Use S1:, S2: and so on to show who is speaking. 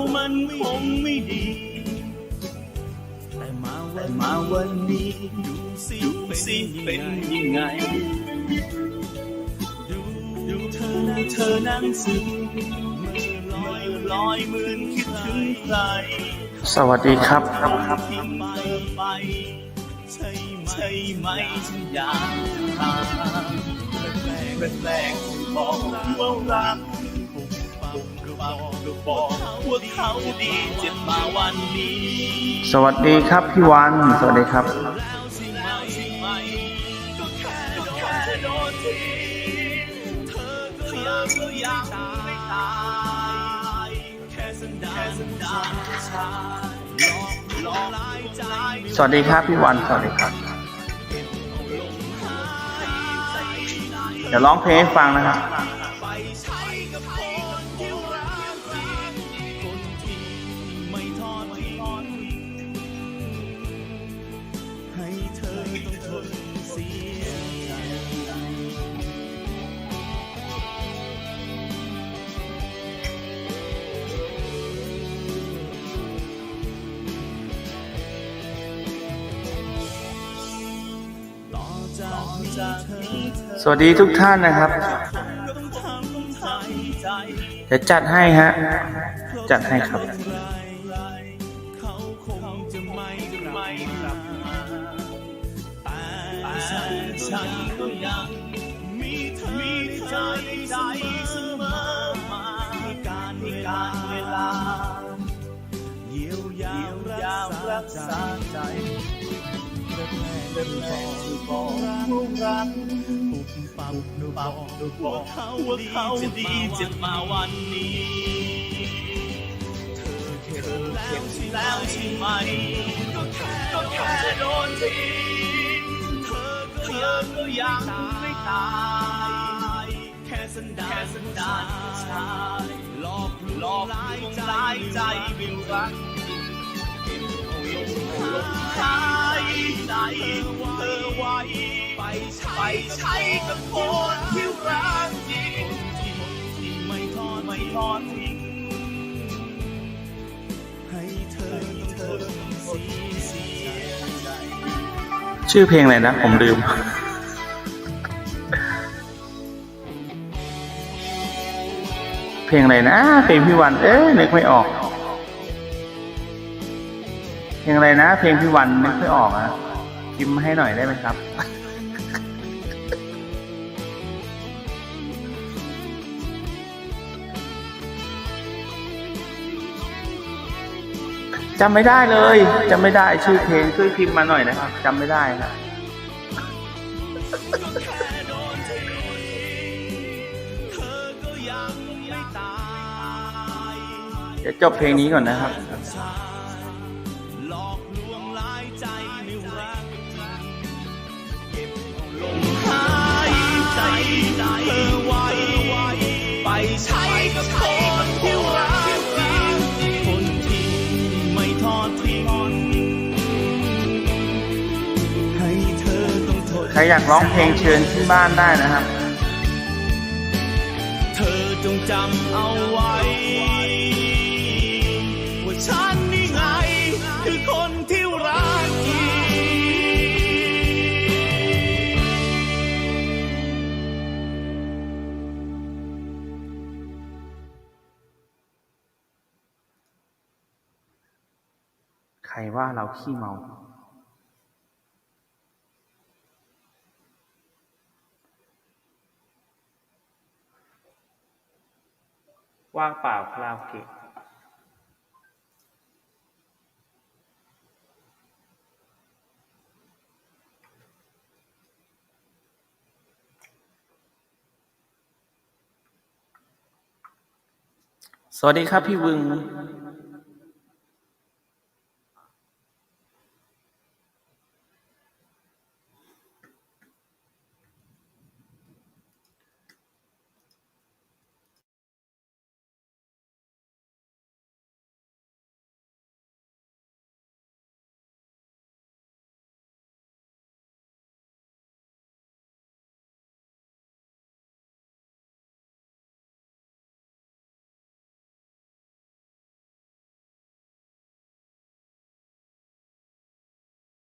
S1: เรามันคงไม่ดี แต่มาวันมาวันนี้ดูสิดูสิเป็นยังไง ดูดูเธอนะเธอนั่งซึมมือลอยลอยเหมือนคิดถึงใคร
S2: สวัสดีครับ
S1: ทิ้งเธอไปใช่ไหมใช่ไหมฉันอยากถามแรกๆบอกว่ารัก ปุ๊บปั๊บก็บอกว่าเขาดีเจ็บมาวันนี้
S2: สวัสดีครับพี่วัน สวัสดีครับ
S1: แล้วใช่ไหมใช่ไหมก็แค่ก็แค่โดนทิ้งเธอก็เธอก็ยังไม่ตายแค่สันดานสันดานชายหลอกหลายใจ
S2: สวัสดีครับพี่วัน สวัสดีครับ เดี๋ยวร้องเพลงให้ฟังนะครับ
S1: ส
S2: วัสดีทุกท่านนะครับ
S1: จใจ
S2: เดี๋ยวจัดให้ฮะ จัดให้ครับ
S1: กาแต่ฉันก็ยังมีเธอมีใจใจเสมอมามีการมีการเวลาเยียวยารักษาใจ เริ่มแรกเริ่มแรกคือบอกว่ารักปุบปับดูบอกดูบอกเขาว่าเขาดีเจ็บมาวันนี้ เธอเข็ดแล้วใช่แล้วใช่ไหมก็แค่ก็แค่โดนทิ้งเธอก็ยังก็ยังไม่ตายแค่สันดานแค่สันดานชายหลอกหลอกหลายใจใจไม่รัก ไปใช้กับคนที่รักจริงที่ไม่ทอดไม่ทอดทิ้งให้เธอต้องทนเสีเสียใจ
S2: ชื่อเพลงอะไรนะ ผมลืมเพลงอะไรนะเพลงพี่วัน เอ๊ะนึกไม่ออก เพลงอะไรนะ เพลงพี่วันนึกไม่ออกอะพิมพ์ให้หน่อยได้ไหมครับ จำไม่ได้เลยจำไม่ได้ชื่อเพลงช่วยพิมพ์มาหน่อยนะครับจำไม่ได้ครับ
S1: เธอก็ยังไม่ตาย
S2: เดี๋ยวจบเพลงนี้ก่อนนะครับ รอยากร้องเพลงเชิญขึ้นบ้านได้นะครับ
S1: เธอจงจำเอาไว้ ว่าฉันนี่ไง คือคนที่รักจริง
S2: ใครว่าเราขี้เมา ว่างเปล่าคาราโอเกะสวัสดีครับพี่วึง